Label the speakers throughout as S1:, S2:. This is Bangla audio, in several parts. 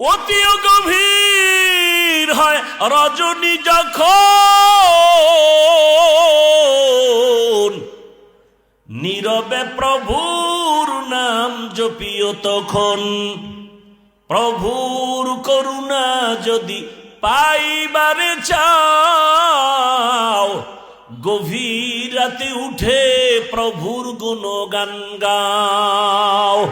S1: অতিও গভীর হয় রজনী যখন। নীরবে প্রভুর নাম জপিও তখন। প্রভুর করুণা যদি পাইবারে চাও, গভীর রাতে উঠে প্রভুর গুণগান গাও।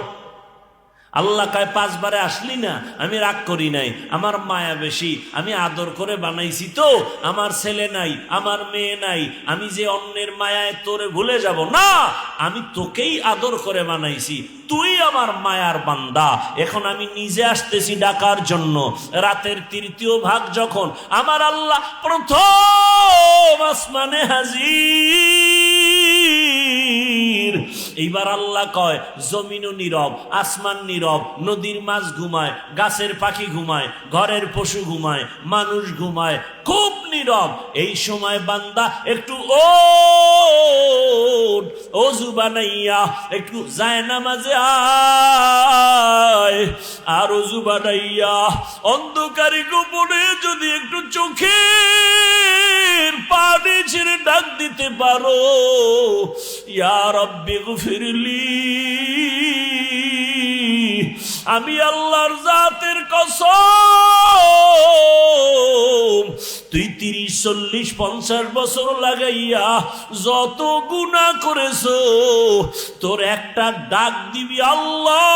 S1: আল্লাহ কয়, পাঁচবারে আসলি না? আমি রাগ করি নাই। আমার মায়া বেশি। আমি আদর করে বানাইছি তো। আমার ছেলে নাই, আমার মেয়ে নাই। আমি যে অন্যের মায়ায় তোরে ভুলে যাব না। আমি তোকেই আদর করে বানাইছি। তুই আমার মায়ার বান্দা। এখন আমি নিজে আসতেছি ডাকার জন্য। রাতের তৃতীয় ভাগ যখন আমার আল্লাহ প্রথম আসমানে হাজির। এইবার আল্লাহ কয়, জমিনও নীরব, আসমান নীরব, নদীর মাছ ঘুমায়, গাছের পাখি ঘুমায়, ঘরের পশু ঘুমায়, মানুষ ঘুমায়, খুব নীরব। এই সময় বান্দা একটু ও অজু বানাইয়া একটু যায় নামাজে আয়, আর অজু বানাইয়া অন্ধকারী গোপনে যদি একটু ডাক দিতে পারো। ফিরলি আমি আল্লাহর জাতের কসম। তুই তিরিশ, চল্লিশ, পঞ্চাশ বছর লাগাইয়া যত গুণা করেছ, তোর একটা ডাক দিবি আল্লাহ।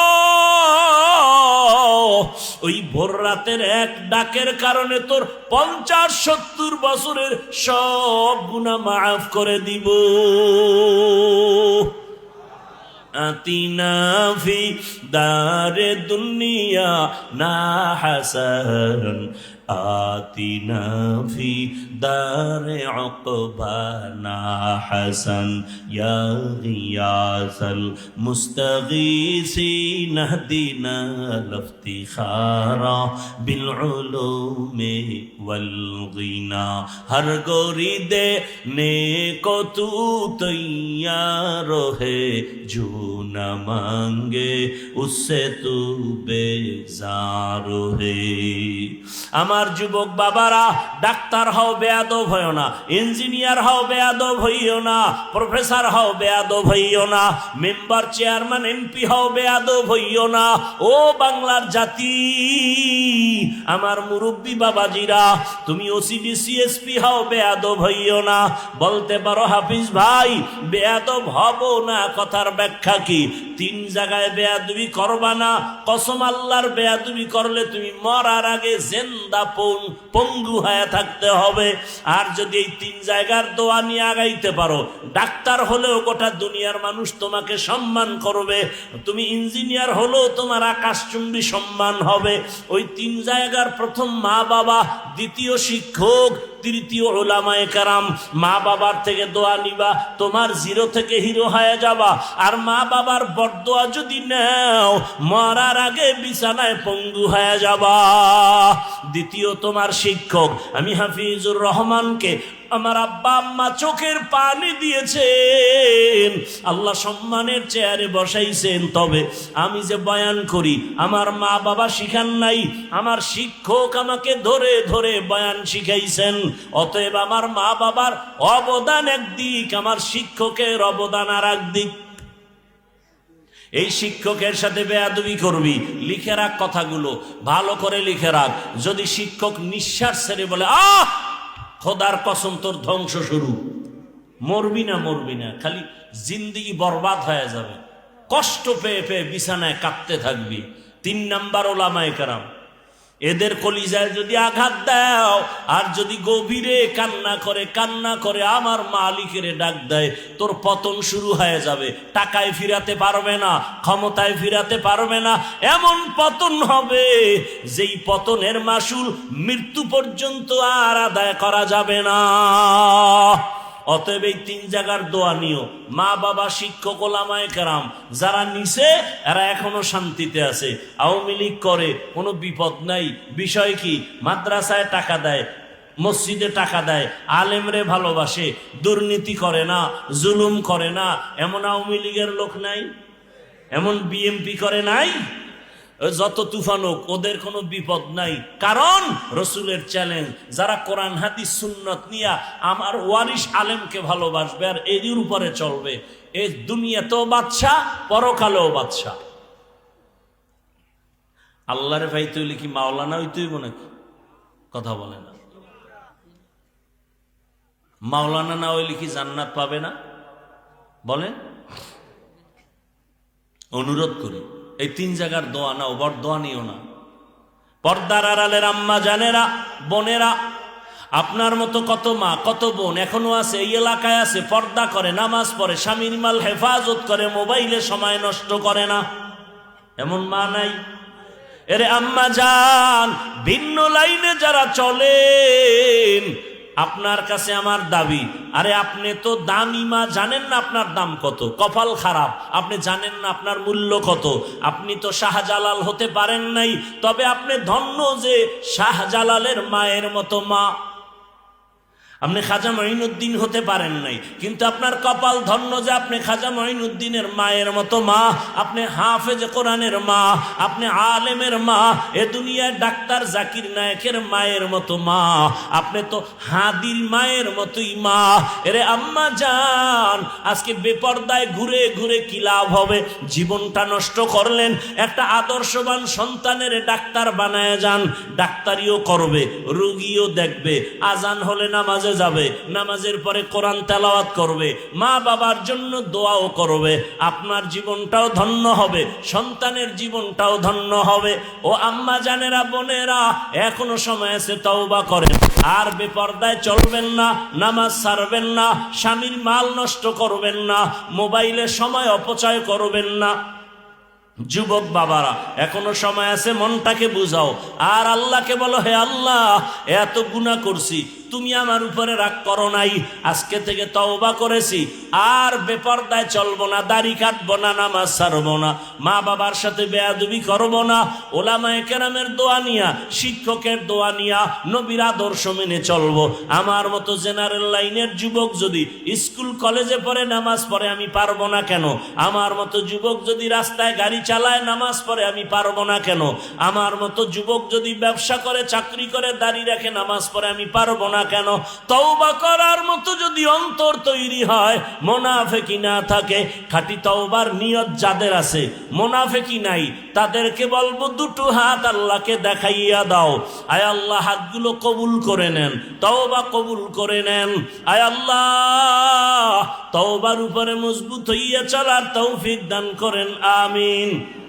S1: ওই ভোর রাতের এক ডাকের কারণে তোর পঞ্চাশ সত্তর বছরের সব গুণা মাফ করে দিব। দারে দুনিয়া না হাসান آتنا في دار عقبانا حسن يا غياث المستغيثين اهدنا الافتخار بالعلوم والغنى ہر گوری دے نیکو تو تیار ہے جو نہ مانگے اس سے تو بیزار ہے ہمارے আমার যুবক বাবারা, ডাক্তার হও বেয়াদব হইও না, ইঞ্জিনিয়ার হও বেয়াদব হইও না, প্রফেসর হও বেয়াদব হইও না, মেম্বার, চেয়ারম্যান, এমপি হও বেয়াদব হইও না। ও বাংলার জাতি, আমার মুরব্বী বাবাজিরা, তুমি ওসিডি সিএসপি হও বেয়াদব হইও না। বলতে পারো হাফিজ ভাই, বেয়াদব হব না, কথার ব্যাখ্যা কি? তিন জায়গায় বেয়াদবি করবা না। কসম আল্লাহর বেয়াদবি করলে তুমি মরার আগে জেন্দা পং পঙ্গু হয়ে থাকতে হবে। আর যদি এই তিন জায়গার দোয়া নিয়ে আগাইতে পারো, ডাক্তার হলেও গোটা দুনিয়ার মানুষ তোমাকে সম্মান করবে। তুমি ইঞ্জিনিয়ার হলেও তোমার আকাশচুম্বী সম্মান হবে। ওই তিন জায়গার প্রথম মা বাবা দ্বিতীয় শিক্ষক তৃতীয় ওলামায় কারাম, মা বাবার থেকে দোয়া নিবা, তোমার জিরো থেকে হিরো হয়ে যাবা। আর মা বাবার বরদোয়া যদি নাও, মরার আগে বিছানায় পঙ্গু হয়ে যাবা। দ্বিতীয় তোমার শিক্ষক, আমি হাফিজুর রহমানকে আমার আব্বা আম্মা চোখের পানি দিয়েছেন। আল্লাহ সম্মানের চেয়ারে বসাইছেন। তবে আমি যে বয়ান করি, আমার মা বাবা শিখান নাই, আমার শিক্ষক আমাকে ধরে ধরে বয়ান শিখাইছেন। অতএব আমার মা বাবার অবদান একদিক, আমার শিক্ষকের অবদান আর একদিক। এই শিক্ষকের সাথে বেয়াদবি করবি, লিখে রাখ কথাগুলো, ভালো করে লিখে রাখ। যদি শিক্ষক নিঃশ্বাস ছেড়ে বলে, আহ খোদার কসম, তোর ধ্বংস শুরু। মরবি না মরবি না, খালি জিন্দিগি বরবাদ হয়ে যাবে। কষ্ট পেয়ে পেয়ে বিছানায় কাঁদতে থাকবি। তিন নাম্বার ওলামায় কারাম এদের কলিজায় যদি আঘাত দাও, আর যদি গভীরে কান্না করে কান্না করে আমার মালিকের ডাক দেয়, তোর পতন শুরু হয়ে যাবে। টাকায় ফিরাতে পারবে না, ক্ষমতায় ফিরাতে পারবে না, এমন পতন হবে যেই পতনের মাসুল মৃত্যু পর্যন্ত আর আদায় করা যাবে না। অতএব এই তিন জায়গার দোয়া নিও। মা, বাবা, শিক্ষক, ওলামায় কেরাম, যারা নিছে, এরা এখনও শান্তিতে আছে। আওয়ামী লীগ করে, কোনো বিপদ নাই। বিষয় কি? মাদ্রাসায় টাকা দেয়, মসজিদে টাকা দেয়, আলেমরে ভালোবাসে, দুর্নীতি করে না, জুলুম করে না, এমন আওয়ামী লীগের লোক নাই? এমন বিএমপি করে নাই? যত তুফান হোক, ওদের কোনো বিপদ নাই। কারণ রসুলের চ্যালেঞ্জ যারা কোরআন, হাদিস, সুন্নত নিয়া আমার ওয়ারিস আলেমকে ভালোবাসবে আর এদের উপরে চলবে, এ দুনিয়া দুনিয়াতেও বাদশা পরকালেও বাদশা আল্লাহরে ভাই তুই কি মাওলানা ওই তুই নাকি? কথা বলে না। মাওলানা না হইলে কি জান্নাত পাবে না? বলেন। অনুরোধ করি। এই তিন জায়গার দোয়া নাও বড় দোয়া নিও না। পর্দার আড়ালের আম্মা, জানেরা, বোনেরা, আপনার মতো কত মা, কত বোন এখনও আছে, এই এলাকায় আছে, পর্দা করে, নামাজ পড়ে, স্বামীর মাল হেফাজত করে, মোবাইলে সময় নষ্ট করে না। এমন মা নাই? এরে আম্মা যান ভিন্ন লাইনে যারা চলেন আপনার কাছে আমার দাবি। আরে আপনি তো দামি মা, জানেন না আপনার দাম কত? কপাল খারাপ। আপনি জানেন না আপনার মূল্য কত? আপনি তো শাহজালাল হতে পারেন নাই। তবে আপনি ধন্য যে শাহজালালের মায়ের মতো মা। আপনি খাজা মঈনুদ্দিন হতে পারেন নাই, কিন্তু আপনার কপাল ধন্য যে আপনি খাজা মঈনুদ্দিনের মায়ের মতো মা, আপনি হাফেজ কোরআনের মা, আপনি আলেমের মা, এ দুনিয়ার ডাক্তার জাকির নায়কের মায়ের মতো মা, আপনি তো হাদির মায়ের মতোই মা। এরে আম্মা যান আজকে বেপর্দায় ঘুরে ঘুরে কি লাভ হবে? জীবনটা নষ্ট করলেন, একটা আদর্শবান সন্তানের ডাক্তার বানায় যান, ডাক্তারিও করবে, রুগীও দেখবে, আজান হলে নামাজে যাবে, নামাজের পরে কোরআন তেলাওয়াত করবে, মা বাবার জন্য দোয়াও করবে, আপনার জীবনটাও ধন্য হবে, সন্তানের জীবনটাও ধন্য হবে। ও আম্মা জানেরা, বোনেরা, এখনও সময় আছে তওবা করেন। আর বেপর্দায় চলবেন না, নামাজ ছাড়বেন না, স্বামীর মাল নষ্ট করবেন না, মোবাইলে সময় অপচয় করবেন না। যুবক বাবারা, এখনও সময় আছে মনটাকে বুঝাও। আর আল্লাহকে বলো, হে আল্লাহ, এত গুণা করছি তুমি আমার উপরে রাগ করো নাই। আজকে থেকে তওবা করেছি। আর বেপর্দায় চলবো না, দাড়ি কাটবো না, নামাজ ছাড়বো না। মা বাবার সাথে বেয়াদবি করব না। ওলামায়ে কেরামের দোয়া নিয়া, শিক্ষকের দোয়া নিয়া, নবীর আদর্শ মেনে চলবো। আমার মতো জেনারেল লাইনের যুবক যদি স্কুল, কলেজে পড়ে, নামাজ পড়ে, আমি পারব না কেন? আমার মতো যুবক যদি রাস্তায় গাড়ি চালায়, নামাজ পড়ে, আমি পারব না কেন? আমার মতো যুবক যদি ব্যবসা করে, চাকরি করে দাঁড়িয়ে রাখে, নামাজ পড়ে, আমি পারব না কেন? তওবা করার মতো যদি অন্তর তৈরি হয় মোনাফেকি না থাকে। খাঁটি তওবার নিয়ত যাদের আছে মোনাফেকি নাই। তাদেরকে বলব, দুটো হাত আল্লাহকে দেখাইয়া দাও। আয় আল্লাহ, হাতগুলো কবুল করে নেন। তওবা কবুল করে নেন। আয় আল্লাহ, তওবার উপরে মজবুত হইয়া চলার তৌফিক দান করেন। আমিন।